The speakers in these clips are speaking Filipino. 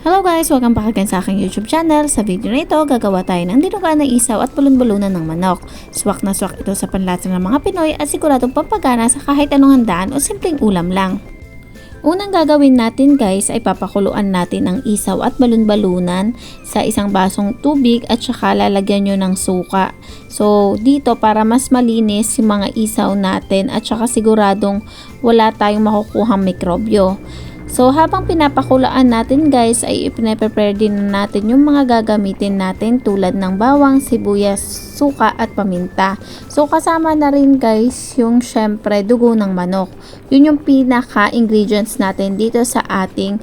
Hello guys! Welcome back again sa aking YouTube channel. Sa video na ito, gagawa tayo ng dinugaan na isaw at bulon-bulunan ng manok. Swak na swak ito sa panlasa ng mga Pinoy at siguradong pampagana sa kahit anong handaan o simpleng ulam lang. Unang gagawin natin guys ay papakuluan natin ang isaw at balon-balunan sa isang basong tubig at saka lalagyan nyo ng suka. So dito para mas malinis yung mga isaw natin at saka siguradong wala tayong makukuhang mikrobyo. So habang pinapakulaan natin guys ay ipine-prepare din natin yung mga gagamitin natin tulad ng bawang, sibuyas, suka at paminta. So kasama na rin guys yung syempre dugo ng manok. Yun yung pinaka ingredients natin dito sa ating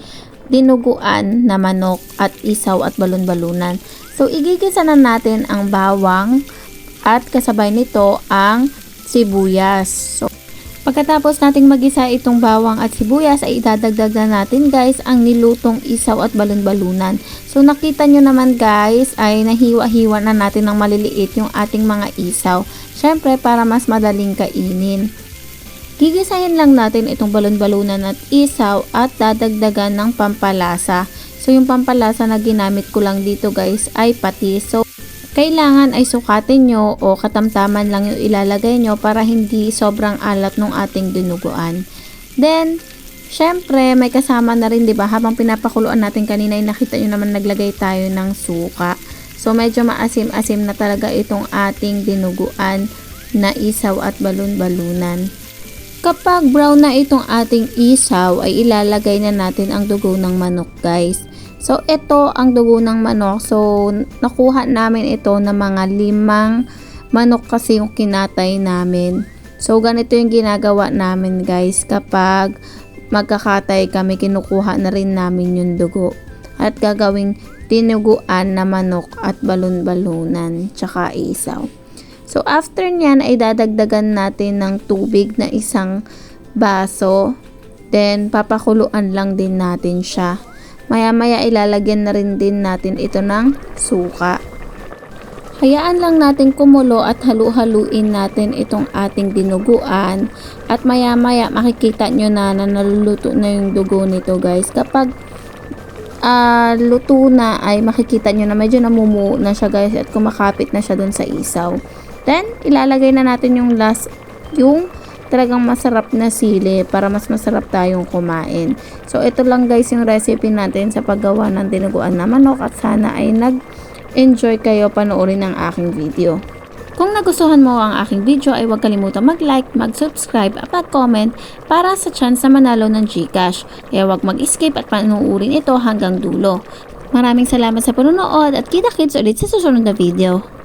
dinuguan na manok at isaw at balon-balunan. So igigisa na natin ang bawang at kasabay nito ang sibuyas. So Pagkatapos nating magisa itong bawang at sibuyas ay idadagdag na natin guys ang nilutong isaw at balon-balunan. So nakita nyo naman guys ay nahiwa-hiwa na natin ng maliliit yung ating mga isaw. Syempre para mas madaling kainin. Gigisahin lang natin itong balon-balunan at isaw at dadagdagan ng pampalasa. So yung pampalasa na ginamit ko lang dito guys ay patis. So kailangan ay sukatin nyo o katamtaman lang yung ilalagay nyo para hindi sobrang alat ng ating dinuguan. Then, syempre, may kasama na rin, di ba? Habang pinapakuluan natin kanina, ay nakita nyo naman naglagay tayo ng suka. So, medyo maasim-asim na talaga itong ating dinuguan na isaw at balon-balunan. Kapag brown na itong ating isaw, ay ilalagay na natin ang dugo ng manok, guys. So, ito ang dugo ng manok. So, nakuha namin ito na mga limang manok kasi yung kinatay namin. So, ganito yung ginagawa namin guys. Kapag magkakatay kami, kinukuha na rin namin yung dugo. At gagawing tinuguan na manok at balon-balunan, tsaka isaw. So, after nyan ay dadagdagan natin ng tubig na isang baso. Then, papakuluan lang din natin siya. Maya-maya ilalagyan na rin din natin ito ng suka. Hayaan lang natin kumulo at halu-haluin natin itong ating dinuguan. At maya-maya makikita nyo na na naluluto na yung dugo nito guys. Kapag uh, luto na ay makikita nyo na medyo namumuo na siya guys at kumakapit na siya dun sa isaw. Then, ilalagay na natin yung last, yung talagang masarap na sili para mas masarap tayong kumain. So, ito lang guys yung recipe natin sa paggawa ng dinuguan na manok at sana ay nag-enjoy kayo panoorin ng aking video. Kung nagustuhan mo ang aking video ay huwag kalimutan mag-like, mag-subscribe at mag-comment para sa chance na manalo ng Gcash. Kaya huwag mag-escape at panuorin ito hanggang dulo. Maraming salamat sa panonood at kita-kits ulit sa susunod na video.